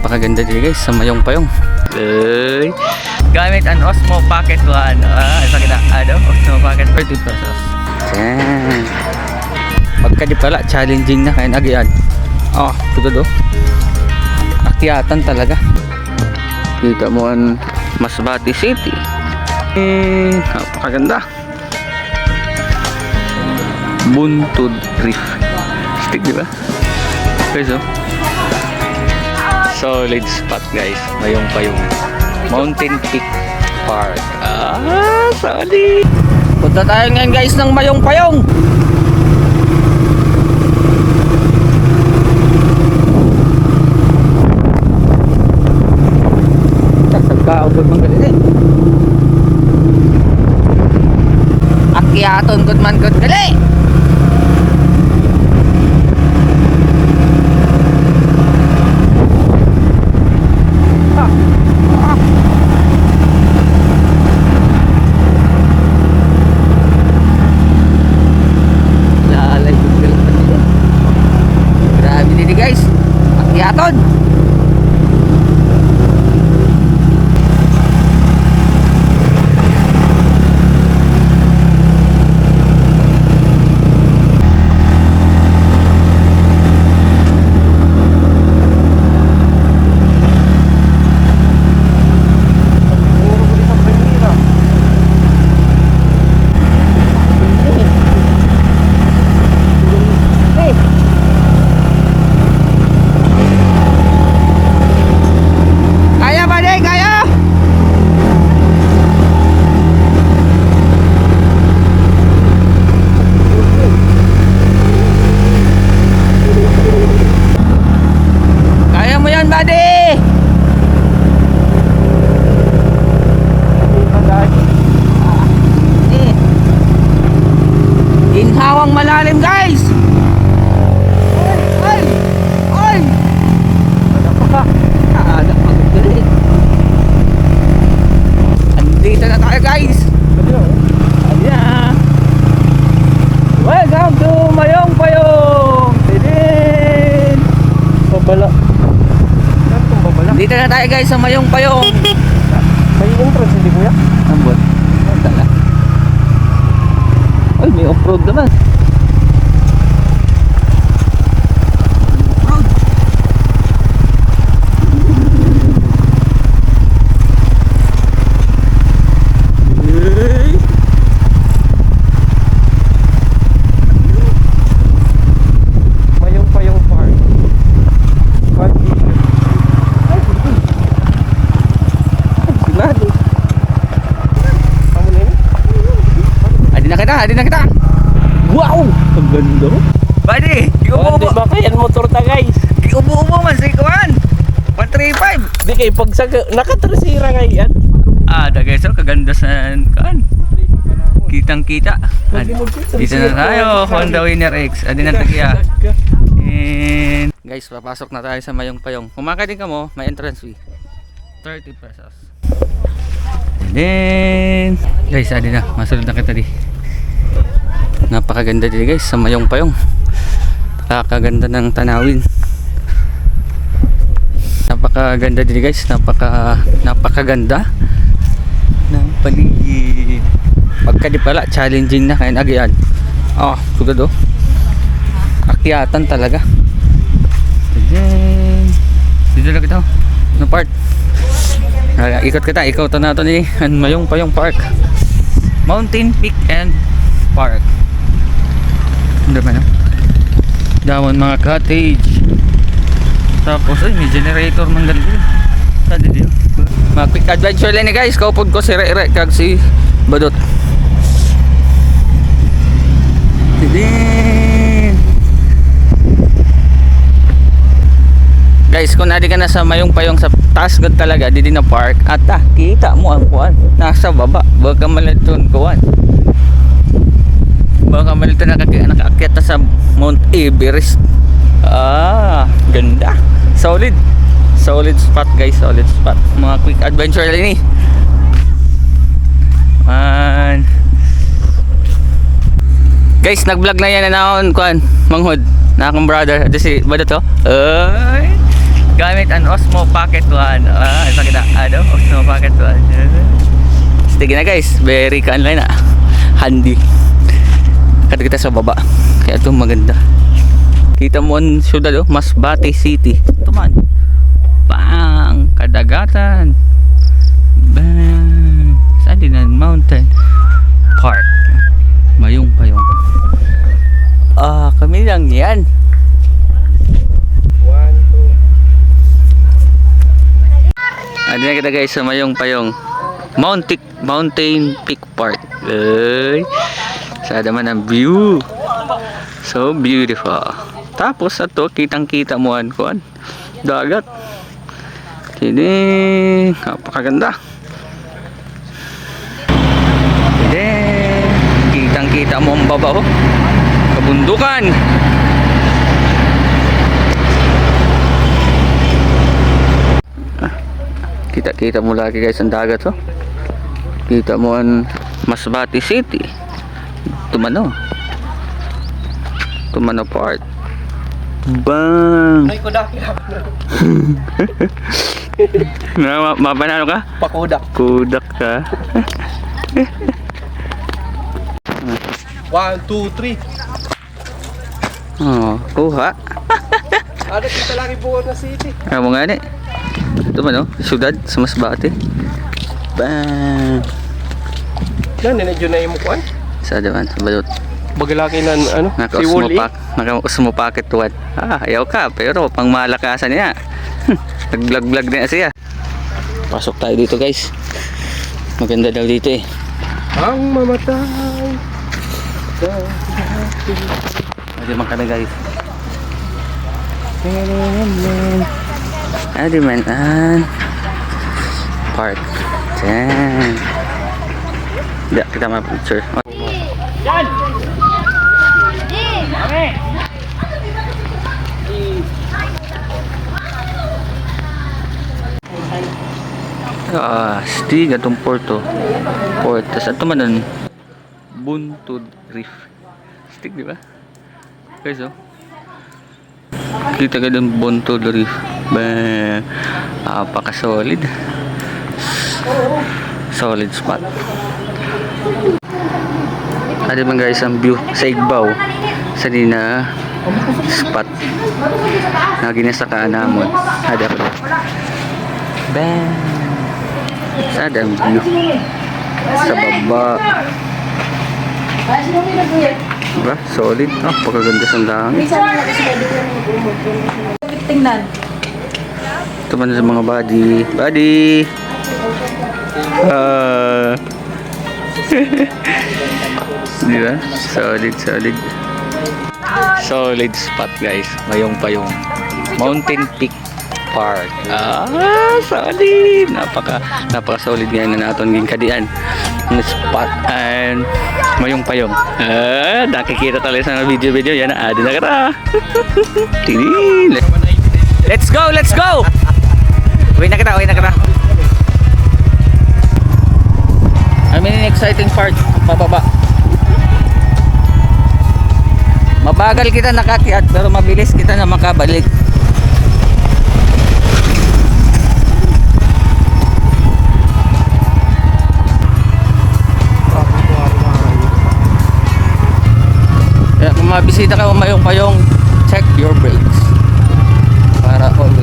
Napakaganda din guys sa mayong payong. Ay. Gamit ang Osmo Pocket 1. Ah, sa kita. Ano? Osmo Pocket 30 pesos. Yan. Pagka di pala, challenging na kaya nagyan. Oh, tugod oh. Akyatan talaga. Kita mo ang Masbate City. Eh, napakaganda. Buntod Reef. Stick, di ba? Guys, oh. Solid spot, guys. Mayong payong. Mountain Peak Park. Ah, solid. Punta tayo ngayon, guys, ng mayong payong. Sagkaugod man galit eh. Akyaton gud man gud gali. Ah, ah. Lalay gud gali pa dito. Grabe dito guys. Akyaton. Kaya ba din? Kaya? Kaya mo yan, buddy! Eh. Ginhawang malalim, guys! Ay! Ay! Ay! Ano pa? Ah, napakagaling. Andito na tayo guys. Ayan. Welcome to Mayong Payong. Tidin. Babala. Saan itong babala? Dito na tayo guys sa Mayong Payong. May entrance hindi kuya? Ambot. Ay, may off-road naman. Off-road. Yay! Mayong payong park. Park dito. Ay, dito. Sigurado. Kamu na yun? Adi na kita, adi na kita. Wow! Ang ganda. Buddy, Oh, di iubo-ubo. ba motor ta guys? Iubo-ubo man sa ikuan. 135. Di kay pag sa nakatrasira ngayon. Ah, da guys, oh, kaganda sa kan. Kitang kita. Dito na tayo, Honda Winner X. Adi na tagiya. And guys, papasok na tayo sa Mayong Payong. Kumaka din ka mo, may entrance fee. 30 pesos. And then, guys, adi na. Masunod na kita di. Napakaganda din guys sa Mayong Payong. Napakaganda ng tanawin. Napakaganda din guys. Napaka napakaganda ng paligid. Pagka di pala challenging na kaya nagyan. Oh, sugad oh. Akyatan talaga. Dito lang kita. oh. Ano part? Ah, ikot kita, ikaw to na to ni mayong payong park. Mountain Peak and Park. Ba no? Damon mga cottage. Tapos ay may generator man ganito. Saan dito? Mga quick adventure lang guys. Kaupod ko si Re-Re kag si Badot. Tidin. Guys, kung nadi ka na sa mayong payong sa taas gud talaga, di din na park. At ah, kita mo ang kuan. Nasa baba. Baka maliton kuan. Baka malito nakaki nakaakyat na sa Mount Everest. Ah, ganda. Solid. Solid spot guys, solid spot. Mga quick adventure lang ni. Man. Guys, nag-vlog na yan na naon kuan, manghod. Na akong brother, ito si Bado to. Ay. Gamit ang Osmo Pocket 1. Ah, ito kita. Ano? Osmo Pocket 1. Sige na guys. Very ka-online na. Handy. Kada kita sa baba. Kaya ito maganda. Kita mo ang syudad oh. Masbate City. Ito man. Bang! Kadagatan. Bang! Sandinan Mountain Park. Mayong payong. Ah, kami lang yan. One, two. Adi na kita guys sa Mayong Payong. Mountain Mountain Peak Park. Ay. Sada man ang view. So beautiful. Tapos ato kitang-kita mo an kuan. Dagat. Kini napakaganda. Kini kitang-kita mo ang baba oh. Kabundukan. Kita-kita mo lagi guys ang dagat oh. Kita mo ang Masbate City. Tumano. Tumano Park. Bang! Ay, kudak. Na, ma mapanalo ka? Pakudak. Kudak ka. One, two, three. Oh, kuha. Ada kita lagi buwan na city. Ano nga ni? Ito man sa Masbate. Bang! Yan, ninadyo na yung mukuan. Sa daman, sa balot. Bagalaki na ano, si Naka-osmo Wally. pack, naka-osmo pocket tuwan. Ah, ayaw ka, pero pang malakasan niya. Nag-vlog-vlog na siya. Pasok tayo dito guys. Maganda daw dito eh. Ang mamatay. Adi man kana guys. Adi man an. Park. Yan. Hindi, kita ma-picture. Ah, stig atong porto. Port. Tapos ato man ang Buntod Reef. Stig, di ba? Guys, oh. Kita ka ng Buntod Reef. Bang! Napaka-solid. Solid spot. Ano man guys ang view sa Igbaw sa di na spot na ginasa ka namon. Ada pa. Bang! Sa ang view sa baba. Diba? Solid. Ah, pagkaganda sa langit. Tingnan. Ito man sa mga body. Body! Ah. Di ba? Solid, solid. Solid spot guys. Mayong pa yung Mountain Peak Park. Ah, solid. Napaka napaka solid ngayon na naton ging kadian. Ng spot and mayong payong. Ah, nakikita talaga sa video-video yan. Ah, di na. Tini. Let's go, let's go. Uwi na kita, uwi na kita. I exciting part, pababa. Mabagal kita nakakiat pero mabilis kita na makabalik. Kaya kung mabisita ka umayong payong, check your brakes. Para always